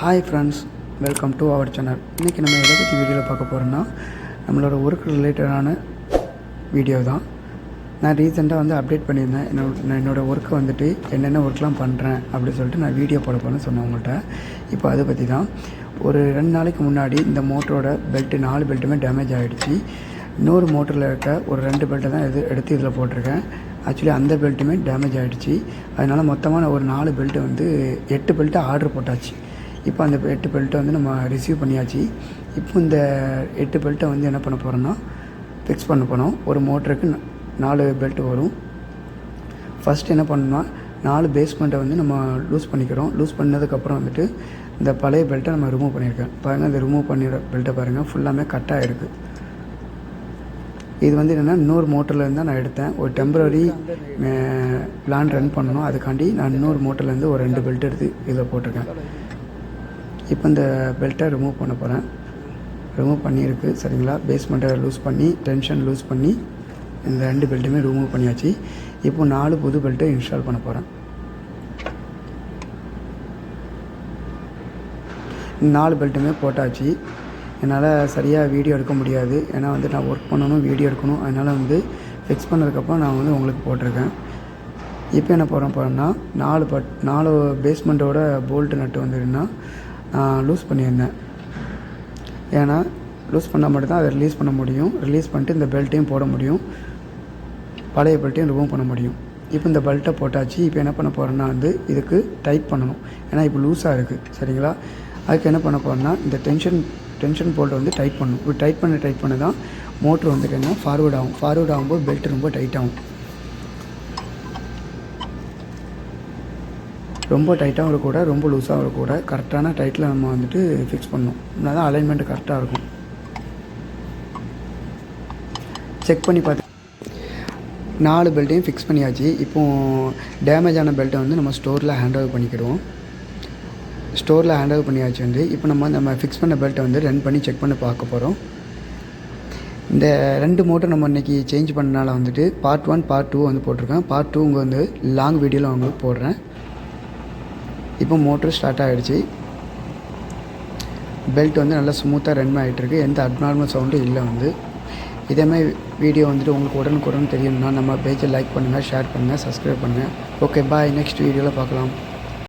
Hi friends welcome to our channel இன்றைக்கி நம்ம எதை பற்றி வீடியோவில் பார்க்க போகிறோன்னா நம்மளோட ஒர்க் ரிலேட்டடான வீடியோ தான். நான் ரீசெண்டாக வந்து அப்டேட் பண்ணியிருந்தேன். என்னோட நான் என்னோடய ஒர்க்கை வந்துட்டு என்னென்ன ஒர்க்லாம் பண்ணுறேன் அப்படின்னு சொல்லிட்டு நான் வீடியோ போட போகிறேன்னு சொன்னேன் உங்கள்கிட்ட இப்போ அதை பற்றி தான். ஒரு ரெண்டு நாளைக்கு முன்னாடி இந்த மோட்டரோட பெல்ட்டு நாலு பெல்ட்டுமே டேமேஜ் ஆகிடுச்சு இன்னொரு மோட்டரில் இருக்க ஒரு ரெண்டு பெல்ட்டை தான் எது எடுத்து இதில் போட்டிருக்கேன். ஆக்சுவலி அந்த பெல்ட்டுமே டேமேஜ் ஆகிடுச்சு அதனால் மொத்தமாக நான் ஒரு நாலு பெல்ட்டு வந்து எட்டு பெல்ட்டு ஆர்டர் போட்டாச்சு. இப்போ அந்த எட்டு பெல்ட்டை வந்து நம்ம ரிசீவ் பண்ணியாச்சு. இப்போ இந்த எட்டு பெல்ட்டை வந்து என்ன பண்ண போகிறோன்னா ஃபிக்ஸ் பண்ண போனோம் ஒரு மோட்டருக்கு நாலு பெல்ட் வரும். ஃபஸ்ட் என்ன பண்ணணும்னா நாலு பேஸ்மெண்ட்டை வந்து நம்ம லூஸ் பண்ணிக்கிறோம். லூஸ் பண்ணதுக்கப்புறம் வந்துட்டு இந்த பழைய பெல்ட்டை நம்ம ரிமூவ் பண்ணியிருக்கேன் பாருங்கள் இந்த ரிமூவ் பண்ணிடுற பெல்ட்டை பாருங்கள் ஃபுல்லாமே கட் இது வந்து என்னென்னா இன்னொரு மோட்டர்லேருந்து தான் நான் எடுத்தேன். ஒரு டெம்பரரி பிளான் ரன் பண்ணணும். அதுக்காண்டி நான் இன்னொரு மோட்டர்லேருந்து ஒரு ரெண்டு பெல்ட் எடுத்து இதில் போட்டிருக்கேன். இப்போ இந்த பெல்ட்டை ரிமூவ் பண்ண போகிறேன் ரிமூவ் பண்ணியிருக்கு சரிங்களா? பேஸ்மெண்ட்டை லூஸ் பண்ணி டென்ஷன் லூஸ் பண்ணி இந்த ரெண்டு பெல்ட்டுமே ரிமூவ் பண்ணியாச்சு. இப்போ நாலு புது பெல்ட்டை இன்ஸ்டால் பண்ண போகிறேன் நாலு பெல்ட்டுமே போட்டாச்சு. என்னால் சரியாக வீடியோ எடுக்க முடியாது. ஏன்னா வந்து நான் ஒர்க் பண்ணணும் வீடியோ எடுக்கணும். அதனால் வந்து ஃபிக்ஸ் பண்ணதுக்கப்புறம் நான் வந்து உங்களுக்கு போட்டிருக்கேன். இப்போ என்ன போகிறோம் போகிறோம்னா நாலு பட் நாலு பேஸ்மெண்ட்டோட போல்ட்டு நட்டு நான் லூஸ் பண்ணியிருந்தேன். ஏன்னா லூஸ் பண்ணால் மட்டும்தான் அதை ரிலீஸ் பண்ண முடியும். ரிலீஸ் பண்ணிட்டு இந்த பெல்ட்டையும் போட முடியும். பழைய பெல்ட்டையும் ரிமூவ் பண்ண முடியும். இப்போ இந்த பெல்ட்டை போட்டாச்சு. இப்போ என்ன பண்ண போகிறேன்னா வந்து இதுக்கு டைட் பண்ணணும். ஏன்னா இப்போ லூஸாக இருக்குது சரிங்களா? அதுக்கு என்ன பண்ண போகிறேன்னா இந்த டென்ஷன் டென்ஷன் போல்ட்டை வந்து டைட் பண்ணணும். இப்போ டைட் பண்ண டைட் பண்ண தான் மோட்ரு வந்துட்டு என்ன? ஃபார்வேர்ட் ஆகும். ஃபார்வர்ட் ஆகும்போது பெல்ட் ரொம்ப டைட் ஆகும். ரொம்ப டைட்டாகவும் இருக்கக்கூட ரொம்ப லூஸாகவும் இருக்கக்கூட கரெக்டான டைட்டில் நம்ம வந்துட்டு ஃபிக்ஸ் பண்ணணும். அப்படின்னா தான் அலைன்மெண்ட் கரெக்டாக இருக்கும். செக் பண்ணி பார்த்து நாலு பெல்ட்டையும் ஃபிக்ஸ் பண்ணியாச்சு. இப்போது டேமேஜ் ஆன பெல்ட்டை வந்து நம்ம ஸ்டோரில் ஹேண்ட் ஓவர் பண்ணிக்கிடுவோம். ஸ்டோரில் ஹேண்ட் ஓவர் பண்ணியாச்சு வந்து இப்போ நம்ம நம்ம ஃபிக்ஸ் பண்ண பெல்ட்டை வந்து ரன் பண்ணி செக் பண்ணி பார்க்க போகிறோம் இந்த ரெண்டு மோட்டர் நம்ம இன்றைக்கி சேஞ்ச் பண்ணனால வந்துட்டு பார்ட் ஒன் பார்ட் டூ வந்து போட்டிருக்கேன். பார்ட் டூ உங்கள் வந்து லாங் வீடியோவில் உங்களுக்கு போடுறேன். இப்போ மோட்ரு ஸ்டார்ட் ஆகிடுச்சு பெல்ட் வந்து நல்லா ஸ்மூத்தாக ரன் ஆகிட்டுருக்கு எந்த அப்நார்மல் சவுண்டும் இல்லை வந்து. இதேமாதிரி வீடியோ வந்துட்டு உங்களுக்கு உடனுக்குடன் தெரியணும்னா நம்ம பேஜை லைக் பண்ணுங்கள் ஷேர் பண்ணுங்கள் சப்ஸ்கிரைப் பண்ணுங்கள் ஓகே பாய் நெக்ஸ்ட் வீடியோவில் பார்க்கலாம்.